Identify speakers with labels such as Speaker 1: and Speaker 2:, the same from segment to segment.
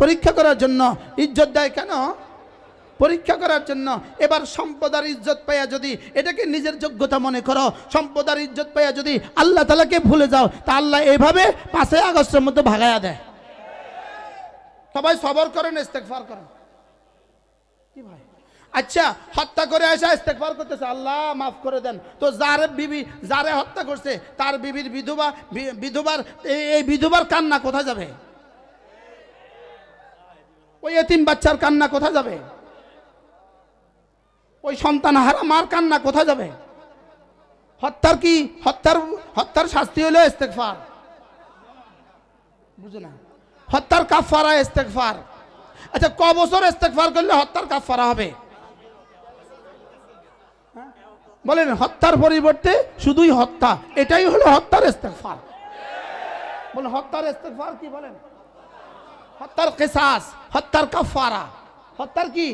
Speaker 1: পরীক্ষা করার জন্য। ইজ্জত দেয় কেন? পরীক্ষা করার জন্য। এবার সম্পদার ইজ্জত পাইয়া যদি এটাকে নিজের যোগ্যতা মনে করো, সম্পদার ইজ্জত পাইয়া যদি আল্লাহ তালাকে ভুলে যাও, তা আল্লাহ এভাবে পাঁচই আগস্টের মধ্যে ভাগাইয়া দেয়। সবাই সবর করেন ইস্তেকফার করেন। কি ভাই? আচ্ছা হত্যা করে আসা ইস্তেকবার করতেছে। আল্লাহ, মাফ করে দেন। তো যার বিবি, যারে হত্যা করছে, তার বিবির বিধবা বিধবার এই বিধবার কান্না কোথায় যাবে? ওই এতিম বাচ্চার কান্না কোথায় যাবে? ওই সন্তান হারা মার কান্না কোথায় যাবে? হত্যার কি? হত্যার হত্যার শাস্তি হলো ইস্তেকফার বুঝো না? হত্যার কাফারা ইস্তেকফার আচ্ছা ক বছর ইস্তেকফার করলে হত্যার কাফারা হবে? হ্যাঁ? বলেন, হত্যার পরিবর্তে শুধুই হত্যা, এটাই হলো হত্যার ইস্তেকফার বলেন, হত্যার ইস্তেকফার কি বলেন? হত্যার কেসাস, হত্যার কাফারা হত্যার কি?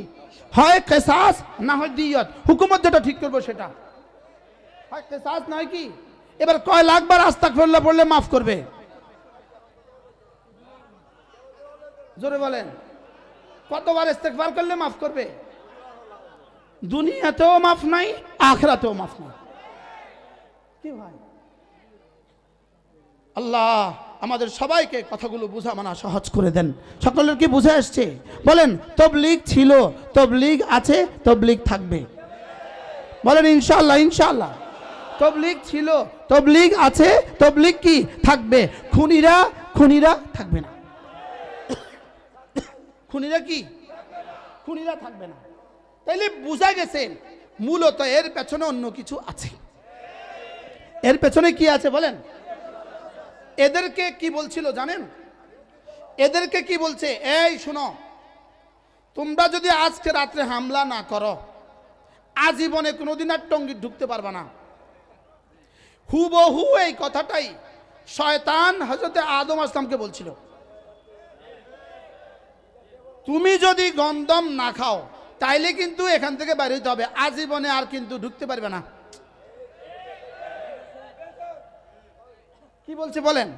Speaker 1: হয় কেসাস না হয় দিয়ত? হুকুমত যেটা ঠিক করব সেটা। হয় কেসাস নয় কি? এবার কয় লাখবার আস্তাক ফেললে পড়লে মাফ করবে? জোরে বলেন। কতবার ইস্তেকবার করলে মাফ করবে? দুনিয়াতেও মাফ নাই, আখরাতেও মাফ নাই। কি ভাই? আল্লাহ। আমাদের সবাইকে কথাগুলো বুঝা মানা সহজ করে দেন। সকলের কি বুঝে আসছে বলেন, তবলিগ ছিল, তবলিগ আছে, তবলিগ থাকবে। বলেন, ইনশাআল্লাহ ইনশাআল্লাহ। তবলিগ ছিল, তবলিগ আছে, তবলিগ কি? থাকবে। খুনিরা খুনিরা থাকবে না। খুনিরা কি? খুনিরা থাকবে না। তাইলে বোঝা গেছে, মূলত এর পেছনে অন্য কিছু আছে। এর পেছনে কি আছে বলেন? এদেরকে কি বলছিল জানেন? এদেরকে কি বলছে? এই শুনো, তোমরা যদি আজকে রাত্রে হামলা না করো, আজীবনে কোনোদিন আর টঙ্গি ঢুকতে পারবে না। হুবহু এই কথাটাই শয়তান হজরতে আদম আসলামকে বলছিল। তুমি যদি গন্দম না খাও, তাইলে কিন্তু এখান থেকে বাইরে হবে, আজীবনে আর কিন্তু ঢুকতে পারবে না। কি বলছে বলেন?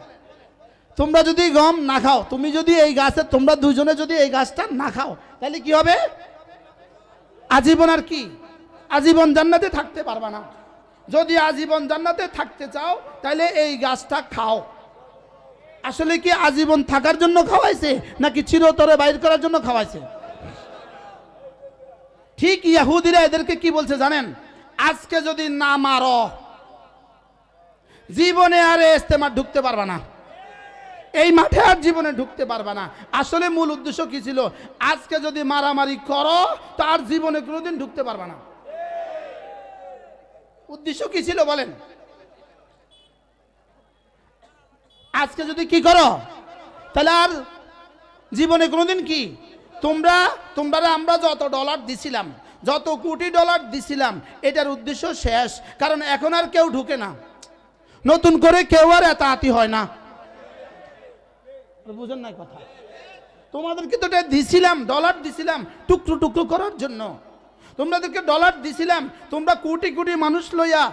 Speaker 1: তোমরা যদি গম না খাও, তুমি যদি এই গাছে, তোমরা দুজনে যদি এই গাছটা না খাও, তাহলে কি হবে? আজীবন আর কি? আজীবন জান্নাতে থাকতে পারবা না। যদি আজীবন জান্নাতে থাকতে চাও, তাহলে এই গাছটা খাও। আসলে কি আজীবন থাকার জন্য খাওয়াইছে, নাকি চিরতরে বাইর করার জন্য খাওয়াইছে? ঠিক ইয়াহুদিরা এদেরকে কি বলছে জানেন? আজকে যদি না মারো জীবনে আর ইস্তেমার ঢুকতে পারবা না। এই মাঠে আর জীবনে ঢুকতে পারবা না। আসলে মূল উদ্দেশ্য কি ছিল? আজকে যদি মারামারি করো তার জীবনে কোনোদিন ঢুকতে পারবা না। উদ্দেশ্য কি ছিল বলেন? আজকে যদি কি করো, তাহলে আর জীবনে কোনোদিন কি? তোমরা তোমরা আমরা যত ডলার দিছিলাম, যত কোটি ডলার দিছিলাম, এটার উদ্দেশ্য শেষ। কারণ এখন আর কেউ ঢুকে না। নতুন করে কেউ আর এত আতি হয় না। বুঝেন নাই কথা? তোমাদেরকে তো এটা দিছিলাম ডলার দিছিলাম, টুকরো টুকরো করার জন্য। তোমাদেরকে ডলার দিছিলাম, তোমরা কোটি কোটি মানুষ লইয়া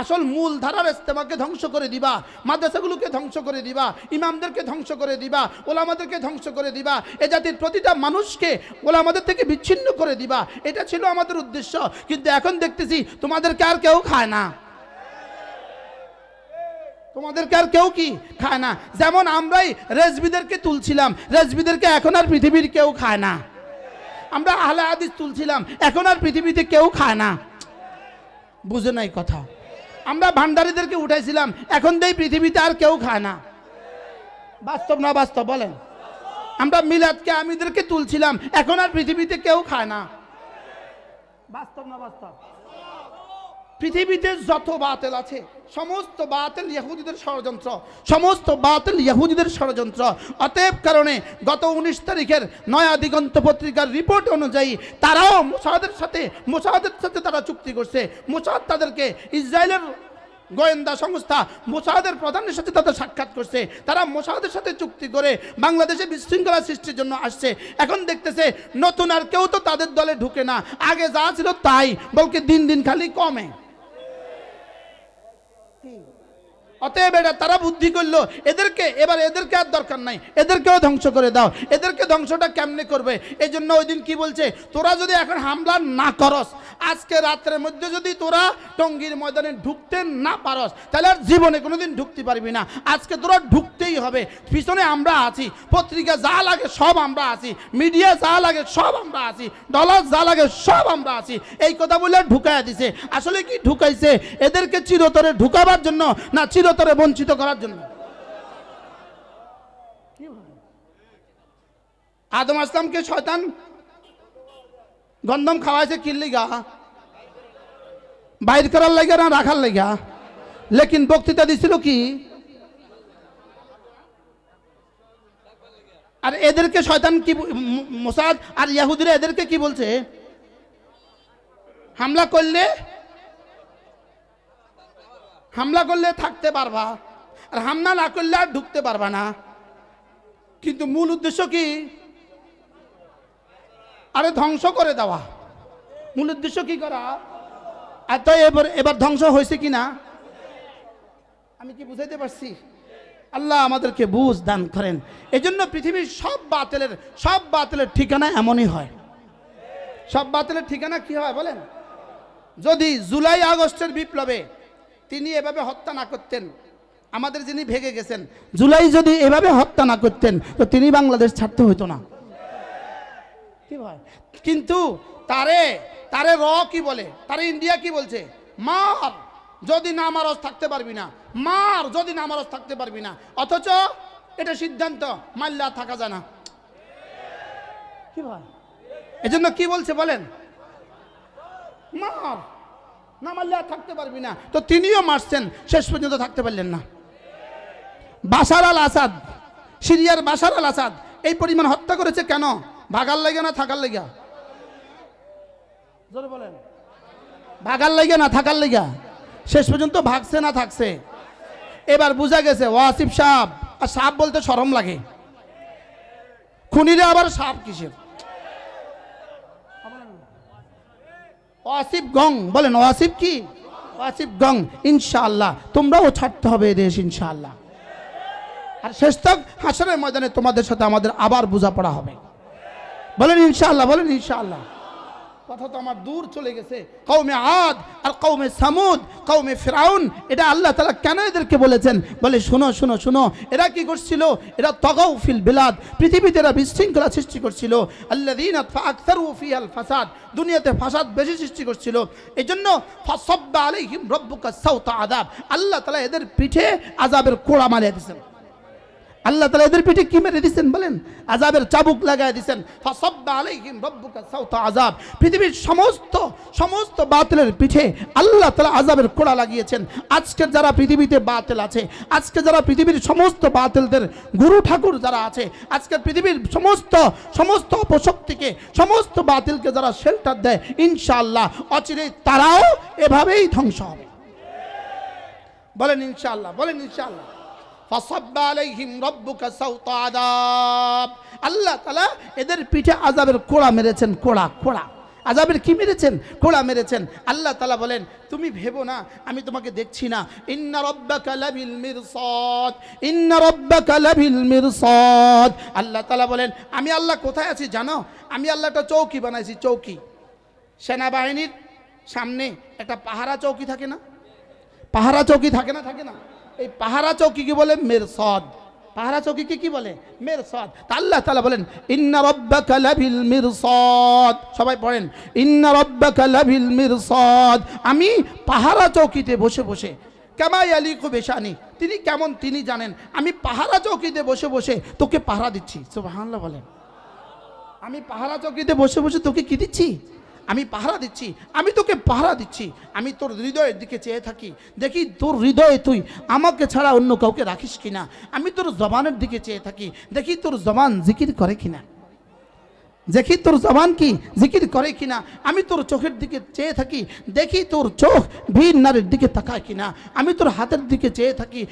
Speaker 1: আসল মূল ধারার ইস্তেমাকে ধ্বংস করে দিবা, মাদ্রাসাগুলোকে ধ্বংস করে দিবা, ইমামদেরকে ধ্বংস করে দিবা, ওলামাদেরকে ধ্বংস করে দিবা, এ জাতির প্রতিটা মানুষকে ওলামাদের থেকে বিচ্ছিন্ন করে দিবা, এটা ছিল আমাদের উদ্দেশ্য। কিন্তু এখন দেখতেছি তোমাদেরকে আর কেউ খায় না। তোমাদেরকে আর কেউ কি খায় না? যেমন আমরাই রেজবিদেরকে তুলছিলাম, রেজবিদেরকে এখন আর পৃথিবীর কেউ খায় না। আমরা আহলে হাদিস তুলছিলাম, এখন আর পৃথিবীতে কেউ খায় না। বুঝে নাই কথা? আমরা ভান্ডারীদেরকে উঠাইছিলাম, এখন দেই পৃথিবীতে আর কেউ খায় না। বাস্তব না বাস্তব, বলেন? আমরা মিলাদকে আমিদেরকে তুলছিলাম, এখন আর পৃথিবীতে কেউ খায় না। বাস্তব না বাস্তব? পৃথিবীতে যত বাতেল আছে, সমস্ত বাতেল ইহুদিদের ষড়যন্ত্র, সমস্ত বাতেল ইহুদিদের ষড়যন্ত্র। অতএব কারণে গত উনিশ তারিখের নয়া দিগন্ত পত্রিকার রিপোর্ট অনুযায়ী তারাও মোসাদের সাথে মোসাদের সাথে তারা চুক্তি করছে। মোসাদ তাদেরকে ইসরায়েলের গোয়েন্দা সংস্থা, মোসাদের প্রধানের সাথে তাদের সাক্ষাৎ করছে। তারা মোসাদের সাথে চুক্তি করে বাংলাদেশে বিশৃঙ্খলা সৃষ্টির জন্য আসছে। এখন দেখতেছে, নতুন আর কেউ তো তাদের দলে ঢুকে না। আগে যা ছিল তাই, বলকে দিন দিন খালি কমে। অতএব এটা তারা বুদ্ধি করল, এদেরকে, এবার এদেরকে আর দরকার নাই, এদেরকেও ধ্বংস করে দাও, এদেরকে ধ্বংসটা কেমনে করবে? এই জন্য ওই দিন কি বলছে? তোরা যদি এখন হামলা না করস, আজকে রাত্রের মধ্যে যদি তোরা টঙ্গীর ময়দানে ঢুকতে না পারস, তাহলে আর জীবনে কোনোদিন ঢুকতে পারবি না। আজকে তোরা ঢুকতেই হবে, পিছনে আমরা আছি, পত্রিকা যা লাগে সব আমরা আছি, মিডিয়া যা লাগে সব আমরা আছি, ডলার যা লাগে সব আমরা আছি, এই কথা বলে ঢুকায় দিছে। আসলে কি ঢুকাইছে? এদেরকে চিরতরে ঢুকাবার জন্য না চিরতরে বঞ্চিত করার জন্য। আদম আসলামকে শয়তান গন্ধম খাওয়াইছে কিনলি গা বাইর করার লাগা না রাখার লাগা লেকিন বক্তৃতা দিছিল কি? আর এদেরকে শয়তান কি মোসাদ আর ইয়াহুদিরা এদেরকে কি বলছে? হামলা করলে হামলা করলে থাকতে পারবা, আর হামলা না করলে আর ঢুকতে পারবা না। কিন্তু মূল উদ্দেশ্য কি? আরে ধ্বংস করে দেওয়া। মূল উদ্দেশ্য কি করা? আর এবার এবার ধ্বংস হয়েছে কি না? আমি কি বুঝাইতে পারছি? আল্লাহ আমাদেরকে বুঝ দান করেন। এই জন্য পৃথিবীর সব বাতিলের সব বাতিলের ঠিকানা এমনই হয়। সব বাতিলের ঠিকানা কি হয় বলেন? যদি জুলাই আগস্টের বিপ্লবে তিনি এভাবে হত্যা না করতেন। আমাদের যিনি ভেগে গেছেন জুলাই যদি এভাবে হত্যা না করতেন তো তিনি বাংলাদেশ ছাড়তে হতো না। কি ভাই? কিন্তু তারে তারে র কি বলে? তারে ইন্ডিয়া কি বলছে? মার! যদি না মারস থাকতে পারবি না। মার! যদি না মারস থাকতে পারবি না। অথচ এটা সিদ্ধান্ত মাল্লা থাকা যায় না। কি ভাই? এজন্য কি বলছে বলেন? মার! না মারলে আর থাকতে পারবি না। তো তিনিও মারছেন, শেষ পর্যন্ত থাকতে পারলেন না। বাশার আল আসাদ, সিরিয়ার বাসার আল আসাদ, এই পরিমাণ হত্যা করেছে কেন? ভাগার লাগে না থাকার লেগা বলেন। ভাগার লাগে না থাকার লেগা শেষ পর্যন্ত ভাগছে না থাকছে? এবার বোঝা গেছে, ওয়াসিফ সাপ আর সাপ বলতে সরম লাগে। খুনিরে আবার সাপ কিসের? ওয়াসিফ গং, বলেন ওয়াসিফ কি? ওয়াসিফ গং, ইনশাআল্লাহ। তোমরাও ছাড়তে হবে দেশ, ইনশাআল্লাহ। আর শেষ তক হাসরের ময়দানে তোমাদের সাথে আমাদের আবার বোঝাপড়া হবে। বলেন ইনশাআল্লাহ বলেন ইনশাআল্লাহ। কথা তো আমার দূর চলে গেছে। কৌমে আদ আর কৌমে সামুদ কৌমে ফেরাউন, এটা আল্লাহ তালা কেন এদেরকে বলেছেন? বলে, শোনো শোনো শোনো, এরা কি করছিল? এরা তগাউ ফিল বিলাদ, পৃথিবীতে এরা বিশৃঙ্খলা সৃষ্টি করছিল। আল্লাহ দিন ফিয়াল ফাসাদ, দুনিয়াতে ফাসাদ বেশি সৃষ্টি করছিল। এই জন্য ফসব্বা আলাইহিম রব্বুকা সাউতা আদাব আল্লাহ তালা এদের পিঠে আজাবের কোড়া মারিয়ে দিয়েছেন। আল্লাহ তালা এদের পিঠে কি মেরে দিচ্ছেন বলেন? আজাবের চাবুক লাগাই দিচ্ছেন আযাব। পৃথিবীর সমস্ত সমস্ত বাতিলের পিঠে আল্লাহ তালা আজাবের কোড়া লাগিয়েছেন। আজকের যারা পৃথিবীতে বাতিল আছে, আজকে যারা পৃথিবীর সমস্ত বাতিলদের গুরু ঠাকুর যারা আছে, আজকে পৃথিবীর সমস্ত সমস্ত অপশক্তিকে, সমস্ত বাতিলকে যারা শেল্টার দেয়, ইনশাআল্লাহ অচিরেই তারাও এভাবেই ধ্বংস হবে। বলেন ইনশাআল্লাহ বলেন ইনশাআল্লাহ। ফাসাব্বা আলাইহিম রব্বুকা সাউতা আযাব। আল্লাহ তালা এদের পিঠে আযাবের কোড়া মেরেছেন, কোড়া কোড়া। আজাবের কি মেরেছেন? কোড়া মেরেছেন। আল্লাহ তালা বলেন, তুমি ভেবো না, আমি তোমাকে দেখছি না। ইন্না রব্বাকা লাবিল মিরসাদ, ইন্না রব্বাকা লাবিল মিরসাদ। আল্লাহ তালা বলেন, আমি আল্লাহ কোথায় আছি জানো? আমি আল্লাহটা চৌকি বানাইছি, চৌকি। সেনাবাহিনীর সামনে একটা পাহারা চৌকি থাকে না? পাহারা চৌকি থাকে না থাকে না? এই পাহারা চৌকি চৌকিকে বলে? মেরসদ। পাহারা চৌকিকে কি বলে? মেরসদ। তা আল্লাহ তালা বলেন, ইন্না রব্বাকা লাবিল মিরসাদ। সবাই পড়েন, ইন্না রব্বাকা লাবিল মিরসাদ। আমি পাহারা চৌকিতে বসে বসে কেমাই আলী বেশানি? তিনি কেমন তিনি জানেন। আমি পাহারা চৌকিতে বসে বসে তোকে পাহারা দিচ্ছি। সুবহানাল্লাহ বলেন। আমি পাহারা চৌকিতে বসে বসে তোকে কি দিচ্ছি? আমি পাহারা দিচ্ছি, আমি তোকে পাহারা দিচ্ছি, আমি তোর হৃদয়ের দিকে চেয়ে থাকি। দেখি তোর হৃদয়ে তুই আমাকে ছাড়া অন্য কাউকে রাখিস কিনা? আমি তোর জবানের দিকে চেয়ে থাকি, দেখি তোর জবান জিকির করে কিনা? দেখি তোর জবান কি জিকির করে কিনা? আমি তোর চোখের দিকে চেয়ে থাকি, দেখি তোর চোখ ভিন নারীর দিকে তাকায় কিনা? আমি তোর হাতের দিকে চেয়ে থাকি,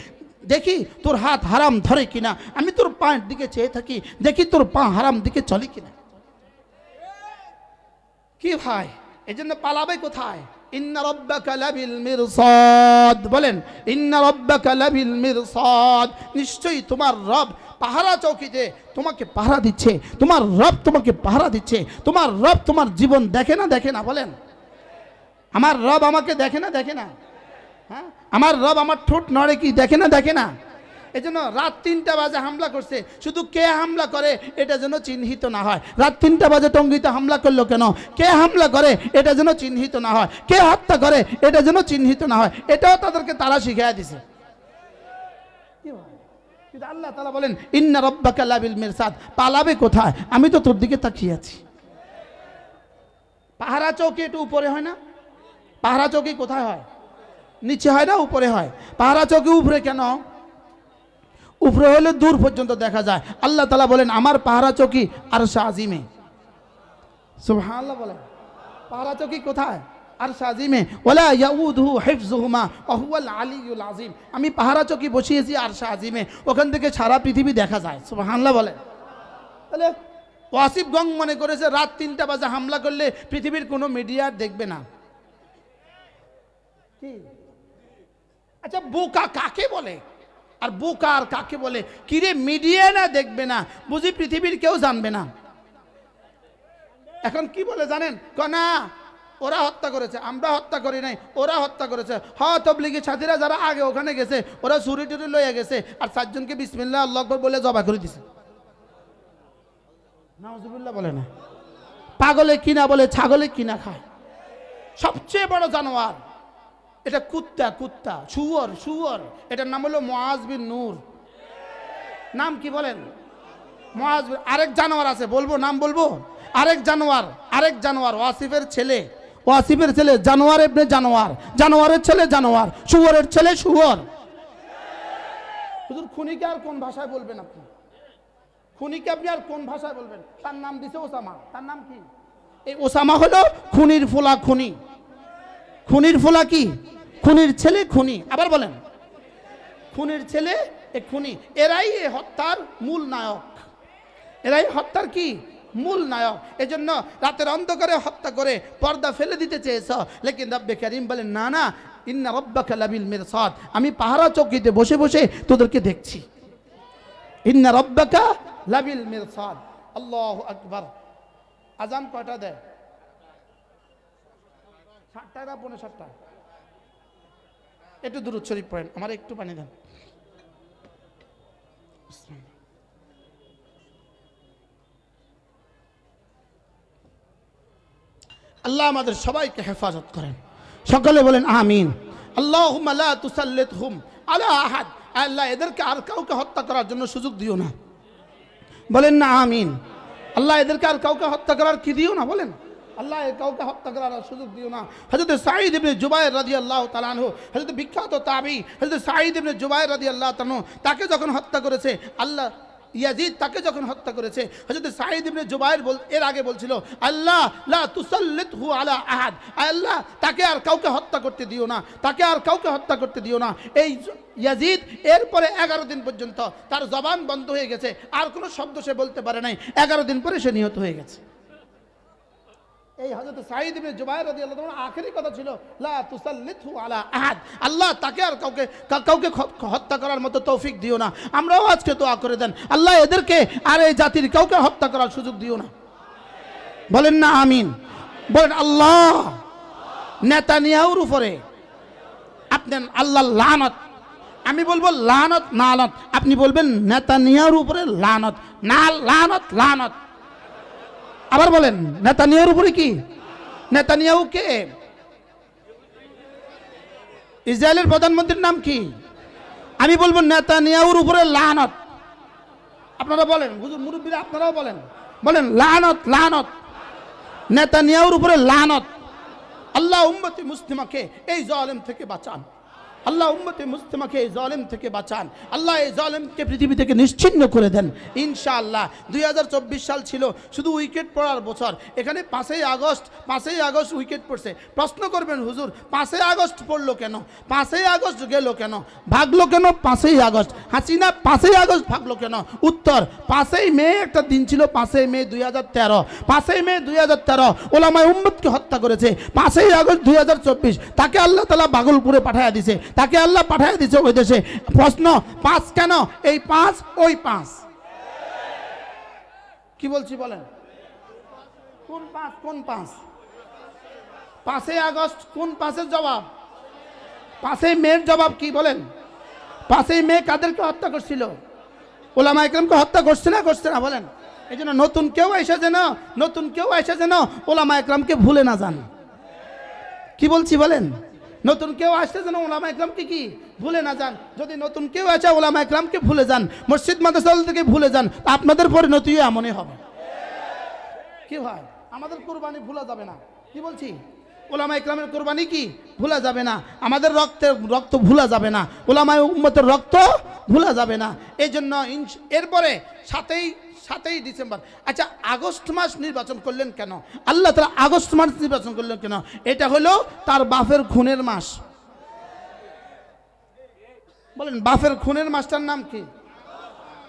Speaker 1: দেখি তোর হাত হারাম ধরে কিনা? আমি তোর পায়ের দিকে চেয়ে থাকি, দেখি তোর পা হারাম দিকে চলে কিনা? কি ভাই? এই জন্য পালাবে কোথায়? বলেন নিশ্চয়ই তোমার রব পাহারা তোমাকে পাহারা দিচ্ছে, তোমার রব তোমাকে পাহারা দিচ্ছে, তোমার রব তোমার জীবন দেখে না দেখে না, বলেন। আমার রব আমাকে দেখে না দেখে না। হ্যাঁ? আমার রব আমার ঠোঁট নড়ে কি, দেখে না দেখে না? এই জন্য রাত তিনটা বাজে হামলা করছে। শুধু কে হামলা করে, এটা যেন চিহ্নিত না হয়। রাত তিনটা বাজে টঙ্গিতে হামলা করল কেন? কে হামলা করে, এটা যেন চিহ্নিত না হয়। কে হত্যা করে, এটা যেন চিহ্নিত না হয়। এটাও তাদেরকে তারা শিখিয়ে দিছে। আল্লাহ তালা বলেন, ইন্না রব্বাকা লাবিল মিরসাদ পালাবে কোথায়? আমি তো তোর দিকে তাকিয়ে আছি। পাহারা চৌকি একটু উপরে হয় না? পাহারা চৌকি কোথায় হয়? নিচে হয় না, উপরে হয়? পাহারা চৌকি উপরে কেন? উপরে হলে দূর পর্যন্ত দেখা যায়। আল্লাহ তালা বলেন, আমার পাহারা চকি আর আজিমে। সুবহানাল্লাহ বলেন। পাহারা চকি কোথায়? আর সাজিমে ওলা ইয়াউদহু হিফজুহুমা ওয়া হুয়াল আলিয়ুল আযীম। আমি পাহারা চকি বসিয়েছি আর আজিমে। ওখান থেকে সারা পৃথিবী দেখা যায়। সুবহানাল্লাহ বলেন। তাহলে ওয়াসিফ গং মনে করেছে, রাত তিনটা বাজে হামলা করলে পৃথিবীর কোনো মিডিয়া দেখবে না। কি? আচ্ছা বোকা কাকে বলে? আর বোকা আর কাকে বলে? কিরে মিডিয়া না দেখবে না? বুঝি পৃথিবীর কেউ জানবে না। এখন কি বলে জানেন? ক, না, ওরা হত্যা করেছে, আমরা হত্যা করি নাই, ওরা হত্যা করেছে। হ, তবলিগি সাথীরা যারা আগে ওখানে গেছে, ওরা চুরি টুরি লইয়া গেছে, আর চারজনকে বিসমিল্লাহ, আল্লাহ আকবর বলে জবা করে দিছে। নাউজুবিল্লাহ বলে না। পাগলে কিনা বলে, ছাগলে কিনা খায়। সবচেয়ে বড় জানোয়ার এটা কুত্তা কুত্তা, শুয়র শুয়র। এটার নাম হলো মোয়াজ বিন নূর। নাম কি বলেন? মোয়াজ বিন- আরেক জানোয়ার আছে, বলব? নাম বলব? আরেক জানোয়ার আরেক জানোয়ার, ওয়াসিফের ছেলে। ওয়াসিফের ছেলে, জানোয়ার এমনি জানোয়ার। জানোয়ারের ছেলে জানোয়ার, শুয়রের ছেলে শুয়র। হুজুর, খুনিকে আর কোন ভাষায় বলবেন আপনি? খুনিকে আপনি আর কোন ভাষায় বলবেন? তার নাম দিছে ওসামা। তার নাম কি? এই ওসামা হলো খুনির ফোলা খুনি। খুনির ফোলা কি? খুনির ছেলে খুনি। আবার বলেন। খুনির ছেলে এ খুনি। এরাই এ হত্যার মূল নায়ক। এরাই হত্যার কি? মূল নায়ক। এজন্য রাতের অন্ধকারে হত্যা করে পর্দা ফেলে দিতে চেয়েছ। লেকিন রব্বে করিম বলেন, না না, ইন্না রব্বাকা লাবিল মিরসাদ। আমি পাহারা চৌকিতে বসে বসে তোদেরকে দেখছি। ইন্না রব্বাকা লাবিল মিরসাদ। আল্লাহু আকবার। আজান কয়টা দেয়? সাতটায় না পৌনে সাতটায়? একটু দূর শরীফ পড়েন, আমার একটু পানি দেন। আল্লাহ আমাদের সবাইকে হেফাজত করেন। সকলে বলেন, আমিন। আল্লাহ তুসাল্লিত হুম আলা আহাদ। আল্লাহ এদেরকে আর কাউকে হত্যা করার জন্য সুযোগ দিও না। বলেন না, আমিন। আল্লাহ এদেরকে আর কাউকে হত্যা করার কি দিও না, বলেন। আল্লাহ কাউকে হত্যা করার সুযোগ দিও না। হজরত সাঈদ ইবনে জুবাইর রাদিয়াল্লাহু তাআলা আনহু হজরত বিখ্যাত তাবি হজরত সাঈদ ইবনে জুবাইর রাদিয়াল্লাহু তাআলা তাকে যখন হত্যা করেছে, আল্লাহ ইয়াজিদ তাকে যখন হত্যা করেছে হজরত সাঈদ ইবনে জুবাইর বল, এর আগে বলছিল, আল্লাহ লা তুসাল্লিতহু আলা আহাদ। আল্লাহ, তাকে আর কাউকে হত্যা করতে দিও না, তাকে আর কাউকে হত্যা করতে দিও না। এই ইয়াজিদ এরপরে এগারো দিন পর্যন্ত তার জবান বন্ধ হয়ে গেছে, আর কোনো শব্দ সে বলতে পারে নাই। এগারো দিন পরে সে নিহত হয়ে গেছে। এই হযরত সাঈদ ইবনে জুবাইর রাদিয়াল্লাহু তাআলা আখেরি কথা ছিল, লা তুসাল্লিতহু আলা আহাদ। আল্লাহ তাকে আর কাউকে কাউকে হত্যা করার মতো তৌফিক দিও না। আমরাও আজকে দোয়া করে দেন। আল্লাহ এদেরকে আর এই জাতির কাউকে হত্যা করার সুযোগ দিও না। বলেন না, আমিন। বলেন, আল্লাহ নেতানিয়াহুর উপরে আপনার আল্লাহ লানত। আমি বলব, লানত নালত আপনি বলবেন, নেতানিয়াহুর উপরে লানত। না, লানত লানত। আবার বলেন, নেতানিয়াহুর উপরে কি? নেতানিয়াহু কে? ইসরায়েলের প্রধানমন্ত্রীর নাম কি? আমি বলব নেতানিয়াহুর উপরে লানত আপনারা বলেন, হুজুর মুরব্বীরা আপনারাও বলেন। বলেন লানত লানত নেতানিয়াহুর উপরে লানত আল্লাহ উম্মতি মুসলিমাকে এই জালেম থেকে বাঁচান। আল্লাহ উম্মতে মুস্তেমাকে এই জলেম থেকে বাঁচান। আল্লাহ এই জলেমকে পৃথিবী থেকে নিশ্চিন্ন করে দেন। ইনশাআল্লাহ, দুই হাজার চব্বিশ সাল ছিল, শুধু উইকেট পড়ার বছর। এখানে পাঁচই আগস্ট পাঁচই আগস্ট উইকেট পড়ছে। প্রশ্ন করবেন, হুজুর, পাঁচই আগস্ট পড়ল কেন? পাঁচই আগস্ট গেল কেন? ভাগলো কেন পাঁচই আগস্ট? হাসিনা, পাঁচই আগস্ট ভাগলো কেন? উত্তর, পাঁচই মে একটা দিন ছিল, পাঁচই মে দুই হাজার তেরো। পাঁচই মে দুই হাজার তেরো, ওলামায় উম্মদকে হত্যা করেছে। পাঁচই আগস্ট দুই হাজার চব্বিশ, তাকে আল্লাহ তালা বাগলপুরে পাঠায় দিছে। তাকে আল্লাহ পাঠায় দিছে ওই দেশে। প্রশ্ন, পাঁচ কেন? এই পাঁচ, ওই পাঁচ। কি বলছি বলেন? কোন পাঁচ কোন পাঁচ? পাঁচই আগস্ট, কোন পাঁচের জবাব? পাঁচই মেয়ের জবাব কি বলেন? পাঁচই মেয়ে কাদেরকে হত্যা করছিল? ওলামা একরামকে হত্যা করছে না করছে না বলেন? এই জন্য নতুন কেউ এসে যেন, নতুন কেউ এসে যেন ওলামা একরামকে ভুলে না যান। কি বলছি বলেন? নতুন কেউ আসতে যেন ওলামা একরামকে কি ভুলে না যান? যদি নতুন কেউ আসে ওলামা একরামকে ভুলে যান, মসজিদ মাদ্রাসাল থেকে ভুলে যান আপনাদের পরিণতিও এমনই হবে। কি হয়? আমাদের কোরবানি ভুলা যাবে না। কি বলছি? ওলামা ইকরামের কোরবানি কি? ভুলা যাবে না। আমাদের রক্তের রক্ত ভুলা যাবে না। ওলামায় উম্মতের রক্ত ভুলা যাবে না। এই জন্য এরপরে সাতই সাতই ডিসেম্বর। আচ্ছা আগস্ট মাস নির্বাচন করলেন কেন? আল্লাহ তালা আগস্ট মাস নির্বাচন করলেন কেন? এটা হলো তার বাপের খুনের মাস। বলেন, বাপের খুনের মাসটার নাম কি?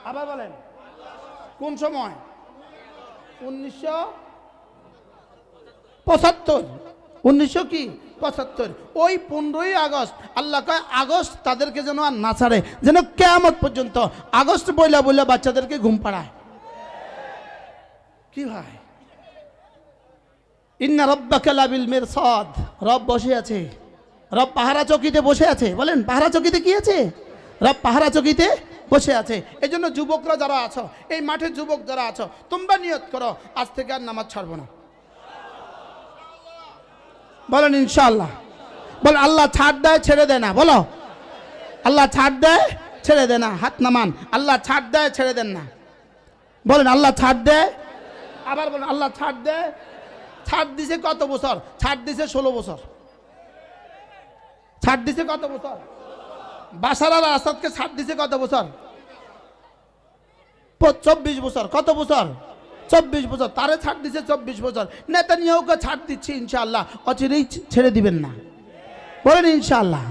Speaker 1: আবার বলেন, কোন সময়? উনিশশো পঁচাত্তর। উনিশশো কি? পঁচাত্তর। ওই পনেরোই আগস্ট, আল্লাহ কয়, আগস্ট তাদেরকে যেন আর না ছাড়ে, যেন কেয়ামত পর্যন্ত আগস্ট বইলা বইলা বাচ্চাদেরকে ঘুম পাড়ায়। কি হয়। ইন্না রব্বাকা লাবিল মিরসাদ। রব বসে আছে। রব পাহারা চকিতে বসে আছে। বলেন, পাহারা চকিতে কি আছে? রব পাহারা চকিতে বসে আছে। এই জন্য যুবকরা যারা আছো, এই মাঠের যুবক যারা আছো, তোমরা নিয়ত করো, আজ থেকে আর নামাজ ছাড়বো না। বলেন, ইনশাআল্লাহ। বল, আল্লাহ ছাড় দেয়, ছেড়ে দেয় না। বলো। আল্লাহ ছাড় দেয়, ছেড়ে দেয় না। হাত নামান। আল্লাহ ছাড় দেয়, ছেড়ে দেন না। বলেন, আল্লাহ ছাড় দেয় আবার বলেন, আল্লাহ ছাড় দেয় ছাড় দিছে কত বছর? ছাড় দিছে ষোলো বছর। ছাড় দিছে কত বছর? বাসার আর আসাদকে ছাড় দিছে কত বছর? চব্বিশ বছর। কত বছর? চব্বিশ বছর। তারে ছাড় দিছে চব্বিশ বছর। নেতানিয়াহুকে ছাড় দিচ্ছে ইনশাআল্লাহ। অচিরেই ছেড়ে দিবেন না। বলেন ইনশাআল্লাহ।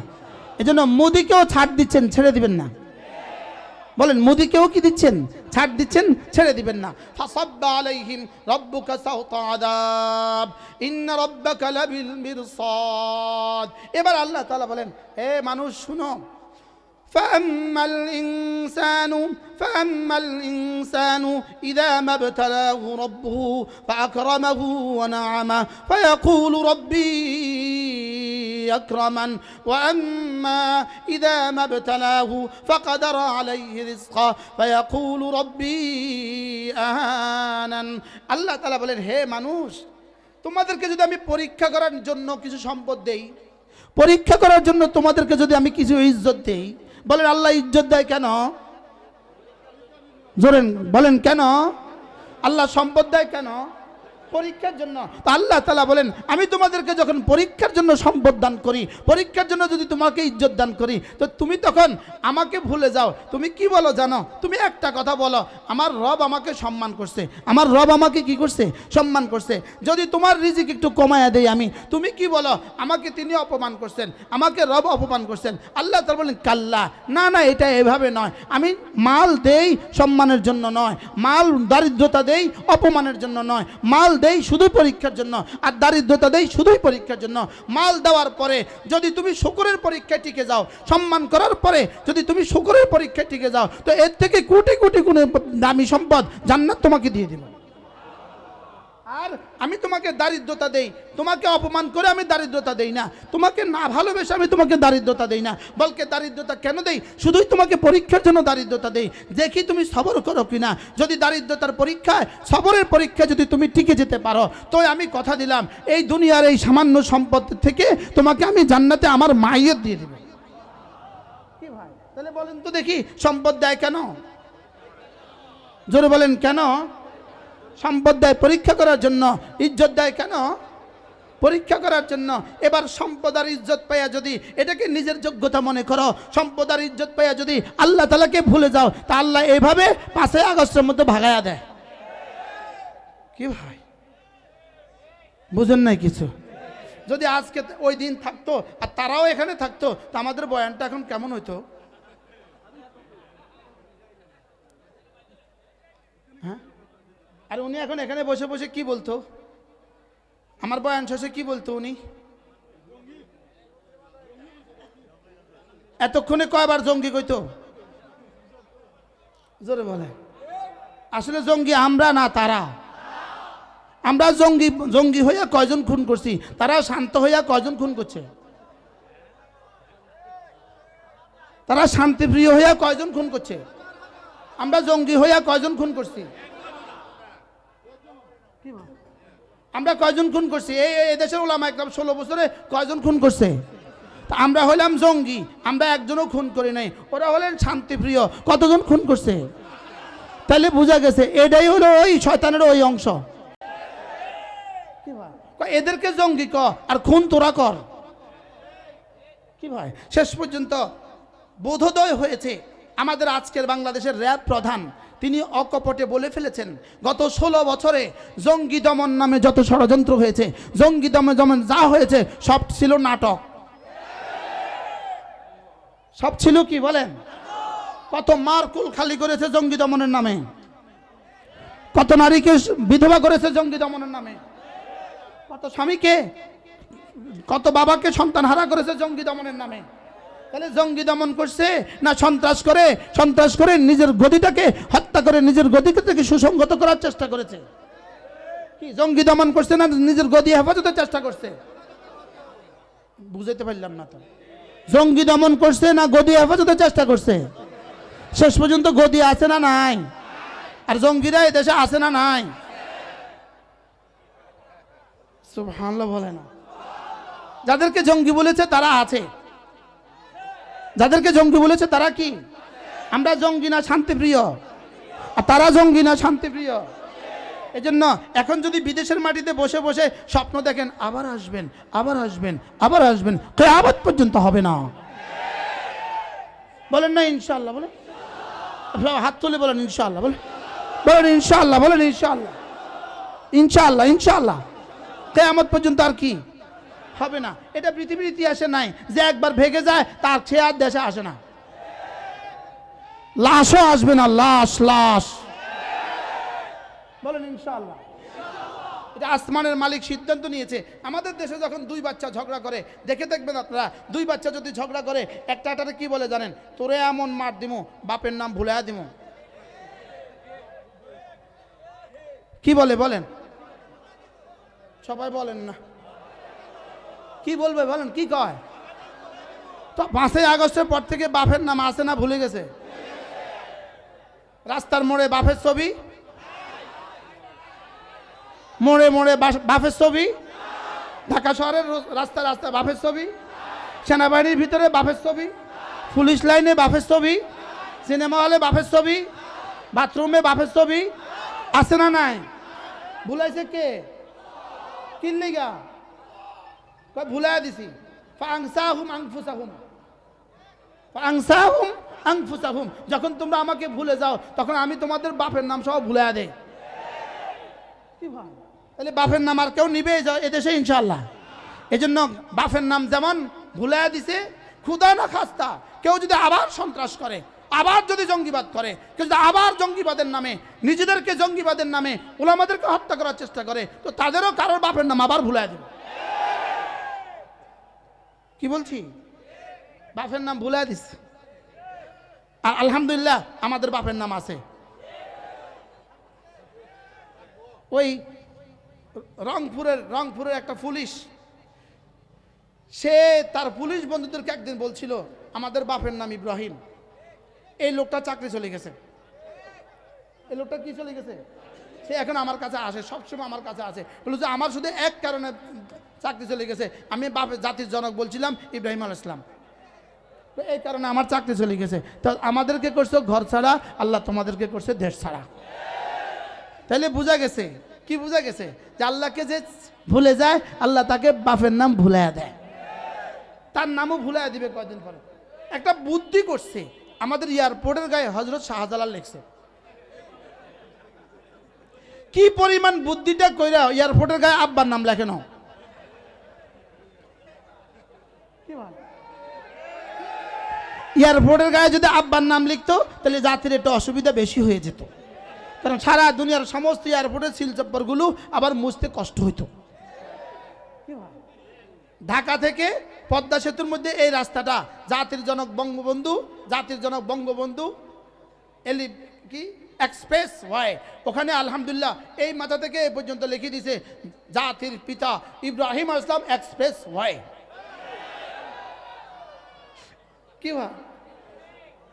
Speaker 1: এই জন্য মোদিকেও ছাড় দিচ্ছেন, ছেড়ে দিবেন না। বলেন, মোদিকেও কি দিচ্ছেন? ছাড় দিচ্ছেন ছেড়ে দিবেন না ফাসাব্বা আলাইহিম রাব্বুকা সাওতা আযাব ইন্না রাব্বাকা লাবিল মিরসাদ এবার আল্লাহ তাআলা বলেন হে মানুষ শুনো فأما الإنسان فأما الإنسان إذا ما ابتلاه ربه فأكرمه ونعمه فيقول ربي أكرمن وأما إذا ما ابتلاه فقدر عليه رزقه فيقول ربي أهانن الله تعالى বলেন হে মানুষ তোমাদেরকে যদি আমি পরীক্ষা করার জন্য কিছু সম্পদ দেই পরীক্ষা করার জন্য তোমাদেরকে যদি আমি কিছু ইজ্জত দেই বলেন আল্লাহ ইজ্জত দেয় কেন জোরেন বলেন কেন আল্লাহ সম্পদ দেয় কেন পরীক্ষার জন্য। তো আল্লাহ তালা বলেন, আমি তোমাদেরকে যখন পরীক্ষার জন্য সম্পদ দান করি, পরীক্ষার জন্য যদি তোমাকে ইজ্জত দান করি, তো তুমি তখন আমাকে ভুলে যাও। তুমি কি বলো জানো? তুমি একটা কথা বলো, আমার রব আমাকে সম্মান করছে। আমার রব আমাকে কি করছে? সম্মান করছে। যদি তোমার রিজিক একটু কমায়া দেই আমি, তুমি কি বলো? আমাকে তিনি অপমান করছেন, আমাকে রব অপমান করছেন। আল্লাহ তার বলেন, কাল্লা, না না, এটা এভাবে নয়। আমি মাল দেই সম্মানের জন্য নয়, মাল দারিদ্রতা দেই অপমানের জন্য নয়, মাল দেই শুধু পরীক্ষার জন্য, আর দারিদ্রতা দেই শুধুই পরীক্ষার জন্য। মাল দেওয়ার পরে যদি তুমি শুকুরের পরীক্ষায় টিকে যাও, সম্মান করার পরে যদি তুমি শুকুরের পরীক্ষায় টিকে যাও, তো এর থেকে কোটি কোটি গুণে দামি সম্পদ জান্নাত তোমাকে দিয়ে দেব। আর আমি তোমাকে দারিদ্রতা দেই। তোমাকে অপমান করে আমি দারিদ্রতা দেই না। তোমাকে না ভালোবেসে আমি তোমাকে দারিদ্রতা দেই না। বলকে দারিদ্রতা কেন দেই? শুধুই তোমাকে পরীক্ষার জন্য দারিদ্রতা দেই। দেখি তুমি সবর করো কিনা। যদি দারিদ্রতার পরীক্ষায়, সবরের পরীক্ষা যদি তুমি টিকে যেতে পারো তো আমি কথা দিলাম, এই দুনিয়ার এই সামান্য সম্পদ থেকে তোমাকে আমি জান্নাতে আমার মাইয়ের দিয়ে দেবো। কি ভাই? তাহলে বলেন তো দেখি, সম্পদ দেয় কেন? জোরে বলেন, কেন? সম্পদ দেয় পরীক্ষা করার জন্য। ইজ্জত দেয় কেন? পরীক্ষা করার জন্য। এবার সম্পদ আর ইজ্জত পাইয়া যদি এটাকে নিজের যোগ্যতা মনে করো, সম্পদ আর ইজ্জত পাইয়া যদি আল্লাহ তালাকে ভুলে যাও, তা আল্লাহ এইভাবে পাঁচই আগস্টের মধ্যে ভাগাইয়া দেয়। কি ভাই? বুঝেন নাই কিছু? যদি আজকে ওই দিন থাকতো আর তারাও এখানে থাকতো, তা আমাদের বয়ানটা এখন কেমন হইতো? আর উনি এখন এখানে বসে বসে কি বলতো? আমার বয়ান শেষে কি বলতো উনি? এতক্ষণে কয়বার জঙ্গি কইতো? জোরে বলে আসলে জঙ্গি আমরা না, তারা। আমরা জঙ্গি জঙ্গি হইয়া কয়জন খুন করছি? তারা শান্ত হইয়া কয়জন খুন করছে? তারা শান্তিপ্রিয় হইয়া কয়জন খুন করছে? আমরা জঙ্গি হইয়া কয়জন খুন করছি? আমরা কয়জন খুন করছি? এই দেশের ওলামা একদম ষোলো বছরে কয়জন খুন করছে? আমরা হইলাম জঙ্গি আমরা একজনও খুন করি নাই। ওরা হলেন শান্তিপ্রিয়। কতজন খুন করছে? তাহলে বোঝা গেছে এটাই হলো ওই শয়তানের ওই অংশ। কি ভাই? কয়, এদেরকে জঙ্গি ক আর খুন তোরা কর। কি ভাই? শেষ পর্যন্ত বোধোদয় হয়েছে আমাদের আজকের বাংলাদেশের র্যাব প্রধান তিনি অকপটে বলে ফেলেছেন, গত ষোলো বছরে জঙ্গি দমন নামে যত ষড়যন্ত্র হয়েছে, জঙ্গি দমন দমন যা হয়েছে, সব ছিল নাটক। সব ছিল কি বলেন? কত মারকুল খালি করেছে জঙ্গি দমনের নামে। কত নারীকে বিধবা করেছে জঙ্গি দমনের নামে। কত স্বামীকে, কত বাবাকে সন্তান হারা করেছে জঙ্গি দমনের নামে। তাহলে জঙ্গি দমন করছে না সন্ত্রাস করে? সন্ত্রাস করে নিজের গদিটাকে হত্যা করে নিজের থেকে সুসংগত করার চেষ্টা করেছে। কি, জঙ্গি দমন করছে না নিজের গদি হেফাজতের চেষ্টা করছে? বুঝাইতে পারলাম না তো। জঙ্গি দমন করছে না গদি হেফাজতের চেষ্টা করছে? শেষ পর্যন্ত গদি আছে না নাই? আর জঙ্গিরা এই দেশে আছে না নাই? সব সুবহানাল্লাহ বলে না। যাদেরকে জঙ্গি বলেছে তারা আছে। যাদেরকে জঙ্গি বলেছে তারা কি? আমরা জঙ্গি না, শান্তিপ্রিয়। আর তারা জঙ্গি না, শান্তিপ্রিয়। এজন্য এখন যদি বিদেশের মাটিতে বসে বসে স্বপ্ন দেখেন, আবার আসবেন আবার আসবেন আবার আসবেন, কেয়ামত পর্যন্ত হবে না। বলেন না ইনশাল্লাহ বলেন। হাত তুলে বলেন ইনশাল্লাহ বলেন। বলেন ইনশাল্লাহ বলেন ইনশাল্লাহ ইনশাল্লাহ ইনশাল্লাহ কেয়ামত পর্যন্ত আর কি? হবে না। এটা পৃথিবীর ইতিহাসে নাই। যে একবার ভেঙে যায়, তার সে আর দেশে আসে না। লাশও আসবে না। লাশ লাশ। বলেন, ইনশাআল্লাহ। এটা আসমানের মালিক সিদ্ধান্ত নিয়েছে। আমাদের দেশে যখন দুই বাচ্চা ঝগড়া করে, দেখে দেখবেন আপনারা, দুই বাচ্চা যদি ঝগড়া করে, একটা একটারে কি বলে জানেন? তোরে এমন মার দিমু, বাপের নাম ভুলে দিমু। কি বলে, বলেন? সবাই বলেন না। কি বলবে বলেন, কি কয়? তো পাঁচই আগস্টের পর থেকে বাফের নাম আসে না, ভুলে গেছে? রাস্তার মোড়ে বাফের ছবি? মোড়ে মোড়ে বাফের ছবি? ঢাকা শহরের রাস্তা রাস্তা বাপের ছবি? সেনাবাহিনীর ভিতরে বাফের ছবি? পুলিশ লাইনে বাফের ছবি? সিনেমা হলে বাফের ছবি? বাথরুমে বাফের ছবি? আছে না নাই? ভুলাইছে কে? কিনলি গা কয় ভুলাই দিছি। যখন তোমরা আমাকে ভুলে যাও, তখন আমি তোমাদের বাপের নাম সব ভুলে দেই। কি তাহলে বাপের নাম আর কেউ নিবে এদেশে ইনশাল্লাহ এই জন্য বাপের নাম যেমন ভুলে দিছে, ক্ষুদা না খাস্তা, কেউ যদি আবার সন্ত্রাস করে, আবার যদি জঙ্গিবাদ করে, কেউ যদি আবার জঙ্গিবাদের নামে, নিজেদেরকে জঙ্গিবাদের নামে, ওলামাদেরকে হত্যা করার চেষ্টা করে, তো তাদেরও কারোর বাপের নাম আবার ভুলে দেবে। কি বলছি? বাপের নাম ভুলে দিস। আর আলহামদুলিল্লাহ, আমাদের বাপের নাম আছে। ওই রংপুরের রংপুরের একটা পুলিশ। সে তার পুলিশ বন্ধুদেরকে একদিন বলছিল, আমাদের বাপের নাম ইব্রাহিম। এই লোকটা চাকরি চলে গেছে। এই লোকটা কি চলে গেছে? সে এখন আমার কাছে আসে, সবসময় আমার কাছে আসে। বলল যে, আমার শুধু এক কারণে চাকরি চলে গেছে। আমি বাপের জাতির জনক বলছিলাম, ইব্রাহিম আল ইসলাম তো এই কারণে আমার চাকরি চলে গেছে। তো আমাদেরকে করছে ঘর ছাড়া, আল্লাহ তোমাদেরকে করছে দেশ ছাড়া। তাহলে বোঝা গেছে? কি বোঝা গেছে? যে আল্লাহকে যে ভুলে যায়, আল্লাহ তাকে বাপের নাম ভুলাইয়া দেয়। তার নামও ভুলাইয়া দিবে কয়দিন পরে। একটা বুদ্ধি করছে, আমাদের এয়ারপোর্টের গায়ে হজরত শাহজালাল লিখছে। কি পরিমাণ বুদ্ধিটা কইরা এয়ারপোর্টের গায়ে আব্বার নাম লেখে এয়ারপোর্টের গায়ে যদি আব্বার নাম লিখতো তাহলে জাতির একটু অসুবিধা বেশি হয়ে যেত। কারণ সারা দুনিয়ার সমস্ত এয়ারপোর্টের শিলচপ্পরগুলো আবার মুছতে কষ্ট হইতো। ঢাকা থেকে পদ্মা সেতুর মধ্যে এই রাস্তাটা জাতির জনক বঙ্গবন্ধু জাতির জনক বঙ্গবন্ধু এলি কি? এক্সপ্রেস ওয়াই ওখানে আলহামদুলিল্লাহ এই মাথা থেকে এই পর্যন্ত লিখে দিছে জাতির পিতা ইব্রাহিম আসলাম এক্সপ্রেস ওয়াই কি ভাই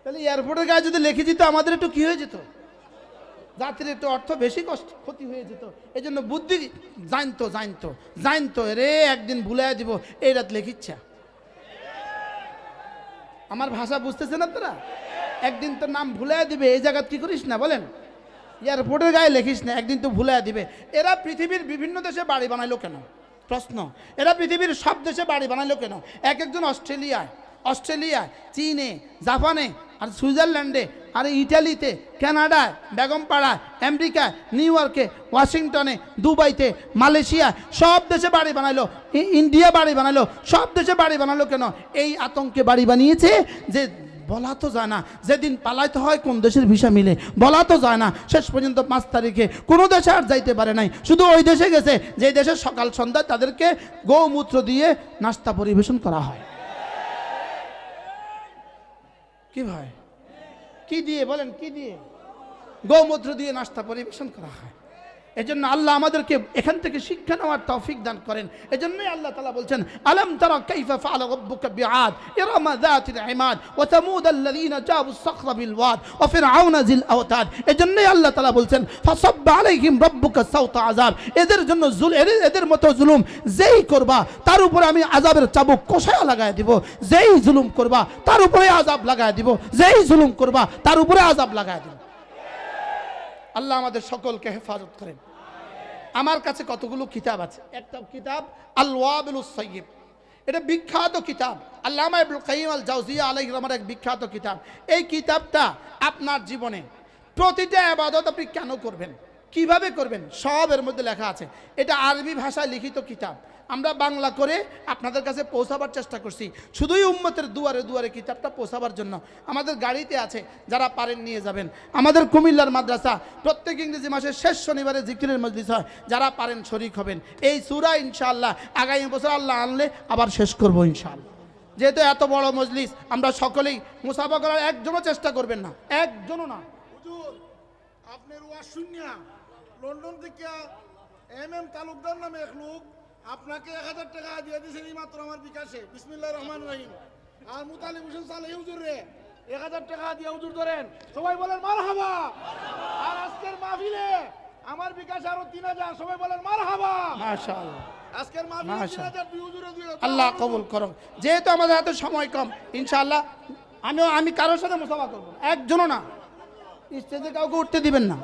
Speaker 1: তাহলে এয়ারপোর্টের গায়ে যদি লিখে দিত, আমাদের একটু কি হয়ে যেত? জাতির একটু অর্থ বেশি কষ্ট, ক্ষতি হয়ে যেত। এই জন্য বুদ্ধি জানতো জানতো জানতো রে একদিন ভুলাই দিব, এই রাত লেখিচ্ছা। আমার ভাষা বুঝতেছেন আপনারা? একদিন তো নাম ভুলাই দিবে, এই জায়গা কি করিস না, বলেন? এয়ারপোর্টের গায়ে লেখিস না, একদিন তো ভুলাই দিবে। এরা পৃথিবীর বিভিন্ন দেশে বাড়ি বানাইলো কেন? প্রশ্ন। এরা পৃথিবীর সব দেশে বাড়ি বানাইলো কেন? এক একজন অস্ট্রেলিয়ায় অস্ট্রেলিয়ায় চীনে, জাপানে, আর সুইজারল্যান্ডে, আর ইটালিতে, কানাডায় বেগমপাড়ায় আমেরিকায় নিউ ইয়র্কে, ওয়াশিংটনে, দুবাইতে, মালয়েশিয়া, সব দেশে বাড়ি বানাইলো ই- ইন্ডিয়া বাড়ি বানাইলো সব দেশে বাড়ি বানালো কেন? এই আতঙ্কে বাড়ি বানিয়েছে যে বলা তো যায় না, যেদিন পালাইতে হয় কোন দেশের ভিসা মিলে, বলা তো যায় না। শেষ পর্যন্ত পাঁচ তারিখে কোনো দেশে আর যাইতে পারে নাই। শুধু ওই দেশে গেছে, যে দেশে সকাল সন্ধ্যায় তাদেরকে গৌমূত্র দিয়ে নাস্তা পরিবেশন করা হয়। কি ভাই? কি দিয়ে বলেন কি দিয়ে? গৌমূত্র দিয়ে নাস্তা পরিবেশন করা হয়। এজন্য আল্লাহ আমাদেরকে এখান থেকে শিক্ষা নেওয়ার তৌফিক দান করেন। এজন্যই আল্লাহ তালা বলছেন, আলম তারা কাইফা ফাল রব্বুকা বিআদ? ইরামা যাতিল ইমাদ? ওয়া সামুদ আল্লাযিনা জাবু সখরা বিল ওয়াদ? ওয়া ফিরআউনা জিল আওতাদ? এজন্যই আল্লাহ তালা বলছেন, ফাসাব্বা আলাইহিম রব্বুকা সাউতা আযাব। এদের জন্য জুল এদের মতো জুলুম যেই করবা, তার উপরে আমি আযাবের চাবুক কষায়া লাগায় দিব। যেই জুলুম করবা, তার উপরে আযাব লাগায় দিব। যেই জুলুম করবা, তার উপরে আযাব লাগায় দিব। আল্লাহ আমাদের সকলকে হেফাজত করেন। আমার কাছে কতগুলো কিতাব আছে? একটা কিতাব আল ওয়াবিল সৈয়ব এটা বিখ্যাত কিতাব। আল্লামা ইবুল কাইম আল জাউজিয়া আলাইহি রহমানের এক বিখ্যাত কিতাব। এই কিতাবটা আপনার জীবনে প্রতিটা আবাদত আপনি কেন করবেন? কীভাবে করবেন? সব এর মধ্যে লেখা আছে। এটা আরবি ভাষায় লিখিত কিতাব। আমরা বাংলা করে আপনাদের কাছে পৌঁছাবার চেষ্টা করছি। শুধুই উম্মতের দুয়ারে দুয়ারে কিতাবটা পৌঁছাবার জন্য? আমাদের গাড়িতে আছে, যারা পারেন নিয়ে যাবেন। আমাদের কুমিল্লার মাদ্রাসা, প্রত্যেক ইংরেজি মাসের শেষ শনিবারে জিকিরের মজলিস হয়। যারা পারেন শরিক হবেন। এই সুরা ইনশাআল্লাহ আগামী বছর আল্লাহ আনলে আবার শেষ করব ইনশাআল্লাহ। যেহেতু এত বড় মজলিস, আমরা সকলেই মুসাফা করার একজনও চেষ্টা করবেন না। একজনও না।
Speaker 2: আপনার লন্ডন থেকে এম এম তালুকদার নামে এক লোক আপনাকে এক হাজার টাকা দিয়ে দিয়েছেন এই মাত্র আমার বিকাশে। বিসমিল্লা রহমান রহিম। আর মুতালিম হোসেন সালে হুজুর রে এক হাজার টাকা দিয়ে হুজুর ধরেন। সবাই বলেন মার হাবা আর আজকের মাহফিলে আমার বিকাশে আরও তিন হাজার। সবাই বলেন মার হাবা আজকের মাহফিলে তিন হাজার দুই হুজুরে
Speaker 1: আল্লাহ কবুল করো যেহেতু আমাদের হাতে সময় কম ইনশাআল্লাহ আমিও আমি কারোর সাথে মুসাফা করব। একজনও না। স্টেজে কাউকে উঠতে দিবেন না।